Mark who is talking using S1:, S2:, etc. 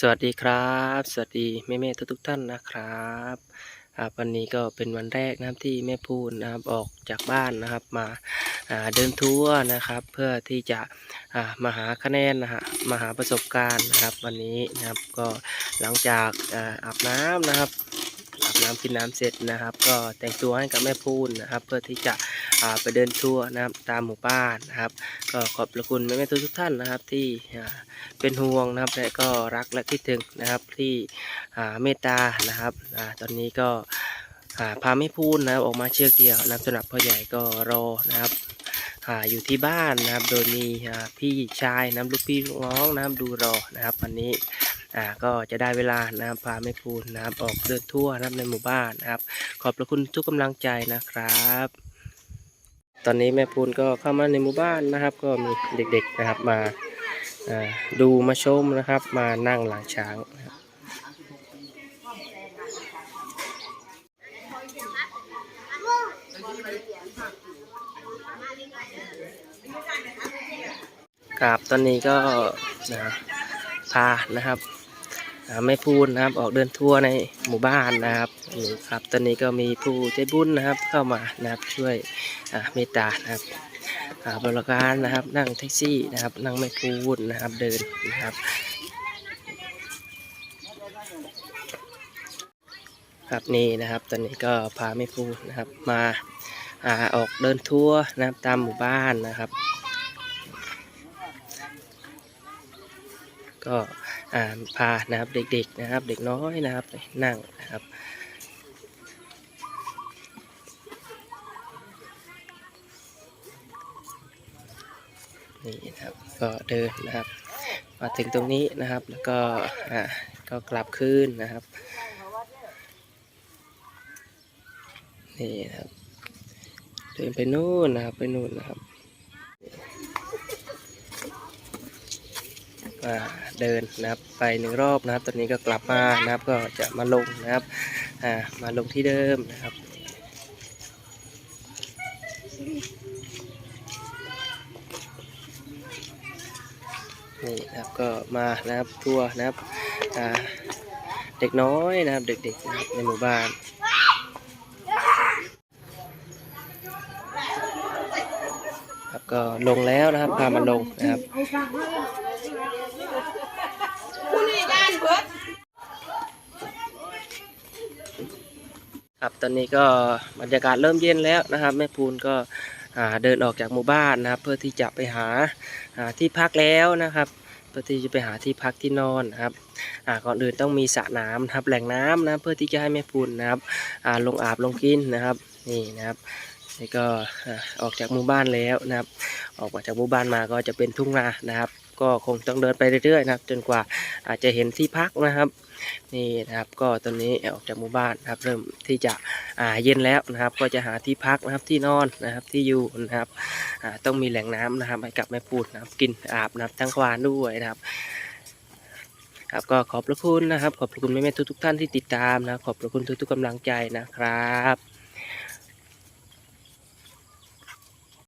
S1: สวัสดีครับ สวัสดีแม่แม่ทุกทุกๆท่านนะครับอ่าวันนี้ก็เป็นวันแรกนะครับที่แม่พูนนะครับออกจากบ้านนะครับมาเดินทัวร์นะครับ เพื่อที่จะมาหาคะแนนนะฮะมาหาประสบการณ์นะครับ วันนี้นะครับก็หลังจากอาบน้ำนะครับ บน้ำกินน้ำเสร็จนะครับ ก็แต่งตัวให้กับแม่พูนนะครับ เพื่อที่จะไปเดินทัวร์นะครับตามหมู่บ้านนะครับ ก็ขอบพระคุณแม่แม่ทุกทุกท่านนะครับ ที่เป็นห่วงนะครับและก็รักและคิดถึงนะครับที่เมตตานะครับตอนนี้ก็พาไม่พูดนะครับออกมาเชือกเดียวนะครับสำหรับพ่อใหญ่ก็รอนะครับอยู่ที่บ้านนะครับ โดยมีพี่ชายนะครับลูกพี่ลูกน้องนะครับดูรอนะครับ วันนี้ อ่าก็จะได้เวลานะครับพาไม่พูดนะครับออกเดินทั่วนะครับในหมู่บ้านนะครับ ขอบพระคุณทุกกำลังใจนะครับ ตอนนี้แม่พูนก็เข้ามาในหมู่บ้านนะครับ ก็มีเด็กๆนะครับมาอ่าดูมาชมนะครับ มานั่งหลังช้างนะครับครับตอนนี้ก็นะพานะครับ ไม่พูดนะครับ ออกเดินทัวร์ในหมู่บ้านนะครับนี่ครับ ตอนนี้ก็มีผู้ใจบุญนะครับ เข้ามานะครับช่วยเมตตานะครับบริการนะครับนั่งแท็กซี่นะครับ นั่งไม่พูดนะครับเดินนะครับครับนี่นะครับ ตอนนี้ก็พาไม่พูดนะครับมาอาออกเดินทัวร์นะครับตามหมู่บ้านนะครับ ก็ พานะครับเด็กๆนะครับ เด็กน้อยนะครับนั่งนะครับนี่นะครับก็เดินนะครับมาถึงตรงนี้นะครับ แล้วก็อ่าก็กลับคืนนะครับนี่นะครับเดินไปนู่นนะครับไปนู่นนะครับอ่า เดินนะครับไปหนึ่งรอบนะครับ ตอนนี้ก็กลับมานะครับก็จะมาลงนะครับมาลงที่เดิมนะครับนี่นะครับก็มานะครับทัวร์นะครับเด็กน้อยนะครับเด็กๆนะครับในหมู่บ้านครับก็ลงแล้วนะครับพามาลงนะครับ ครับตอนนี้ก็บรรยากาศเริ่มเย็นแล้วนะครับ แม่พูนก็เดินออกจากหมู่บ้านนะครับ เพื่อที่จะไปหาาที่พักแล้วนะครับเพื่อที่จะไปหาที่พักที่นอนนะครับก่อนอื่นต้องมีสระน้ำนะครับแหล่งน้ำนะเพื่อที่จะให้แม่พูนนะครับลงอาบลงกินนะครับนี่นะครับ นี่ก็ออกจากหมู่บ้านแล้วนะครับ ออกมาจากหมู่บ้านมาก็จะเป็นทุ่งนานะครับ ก็คงต้องเดินไปเรื่อยๆนะครับ จนกว่าอาจจะเห็นที่พักนะครับนี่นะครับก็ตอนนี้ออกจากหมู่บ้านนะครับ เริ่มที่จะอ่าเย็นแล้วนะครับ ก็จะหาที่พักนะครับที่นอนนะครับที่อยู่นะครับอ่าต้องมีแหล่งน้ำนะครับให้กับแม่พูดนะครับกินอาบนะครับทั้งควานด้วยนะครับครับก็ขอบพระคุณนะครับ ขอบพระคุณแม่ๆทุกๆท่านที่ติดตามนะขอบพระคุณทุกๆกำลังใจนะครับ